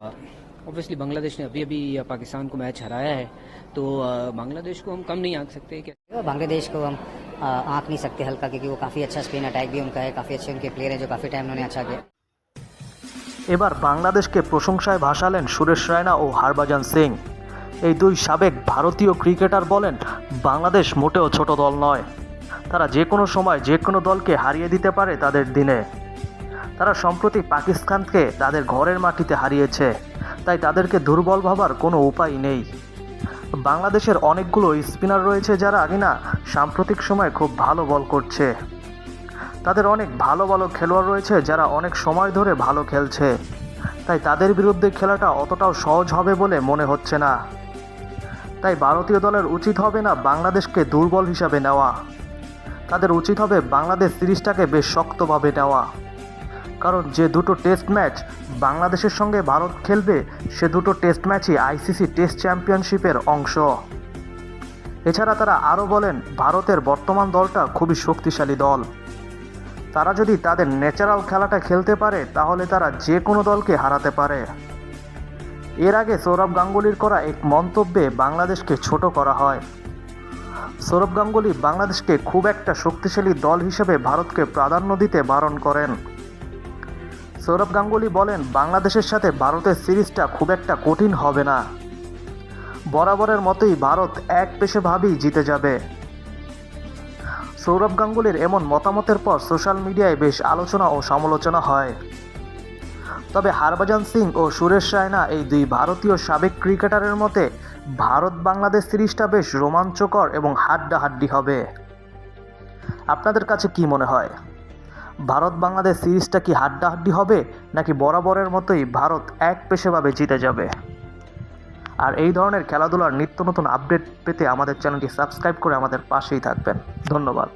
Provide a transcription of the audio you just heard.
Obviously Bangladesh ने अभी अभी पाकिस्तान को मैच हराया है तो अ, बांग्लादेश को हम कम नहीं आंक सकते क्या बांग्लादेश को हम आ, आंक नहीं सकते हल्का क्योंकि वो काफ़ी अच्छा स्पिन अटैक भी उनका है काफ़ी अच्छे उनके प्लेयर हैं जो काफ़ी टाइम उन्होंने अच्छा किया এবার বাংলাদেশকে প্রশংসায় ভাসালেন সুরেশ রায়না ও হরভজন সিং এই দুই সাবেক ভারতীয় ক্রিকেটার বলেন বাংলাদেশ মোটেও ছোট দল নয় তারা যে কোনো সময় যে কোনো দলকে হারিয়ে দিতে পারে তাদের দিনে তারা সম্প্রতি পাকিস্তানকে তাদের ঘরের মাটিতে হারিয়েছে। তাই তাদেরকে দুর্বল ভাবার কোনো উপায় নেই। বাংলাদেশের অনেকগুলো স্পিনার রয়েছে যারা কিনা সাম্প্রতিক সময় খুব ভালো বল করছে। তাদের অনেক ভালো ভালো খেলোয়াড় রয়েছে যারা অনেক সময় ধরে ভালো খেলছে। তাই তাদের বিরুদ্ধে খেলাটা অতটাও সহজ হবে বলে মনে হচ্ছে না। তাই ভারতীয় দলের উচিত হবে না বাংলাদেশকে দুর্বল হিসাবে নেওয়া। তাদের উচিত হবে বাংলাদেশ সিরিজটাকে বেশ শক্তভাবে নেওয়া। কারণ যে দুটো টেস্ট ম্যাচ বাংলাদেশের সঙ্গে ভারত খেলবে, সে দুটো টেস্ট ম্যাচই আইসিসি টেস্ট চ্যাম্পিয়নশিপের অংশ। এছাড়া তারা আরও বলেন, ভারতের বর্তমান দলটা খুবই শক্তিশালী দল। তারা যদি তাদের ন্যাচারাল খেলাটা খেলতে পারে, তাহলে তারা যে কোনো দলকে হারাতে পারে। এর আগে সৌরভ গাঙ্গুলির করা এক মন্তব্যে বাংলাদেশকে ছোট করা হয়। সৌরভ গাঙ্গুলি বাংলাদেশকে খুব একটা শক্তিশালী দল হিসেবে ভারতকে প্রাধান্য দিতে বারণ করেন। সৌরভ গাঙ্গুলি বলেন, বাংলাদেশের সাথে ভারতের সিরিজটা খুব একটা কঠিন হবে না। বরাবরের মতোই ভারত এক পেশে ভাবেই জিতে যাবে। সৌরভ গাঙ্গুলির এমন মতামতের পর সোশ্যাল মিডিয়ায় বেশ আলোচনা ও সমালোচনা হয়। তবে হরভজন সিং ও সুরেশ রায়না এই দুই ভারতীয় সাবেক ক্রিকেটারের মতে, ভারত বাংলাদেশ সিরিজটা বেশ রোমাঞ্চকর এবং হাড্ডাহাড্ডি হবে। আপনাদের কাছে কি মনে হয়? ভারত বাংলাদেশ সিরিজটা কি হাড্ডাহাড্ডি হবে, নাকি বরাবরের মতোই ভারত এক পেশেভাবে জিতে যাবে? আর এই ধরনের খেলাধুলার নিত্য নতুন আপডেট পেতে আমাদের চ্যানেলটি সাবস্ক্রাইব করে আমাদের পাশেই থাকবেন। ধন্যবাদ।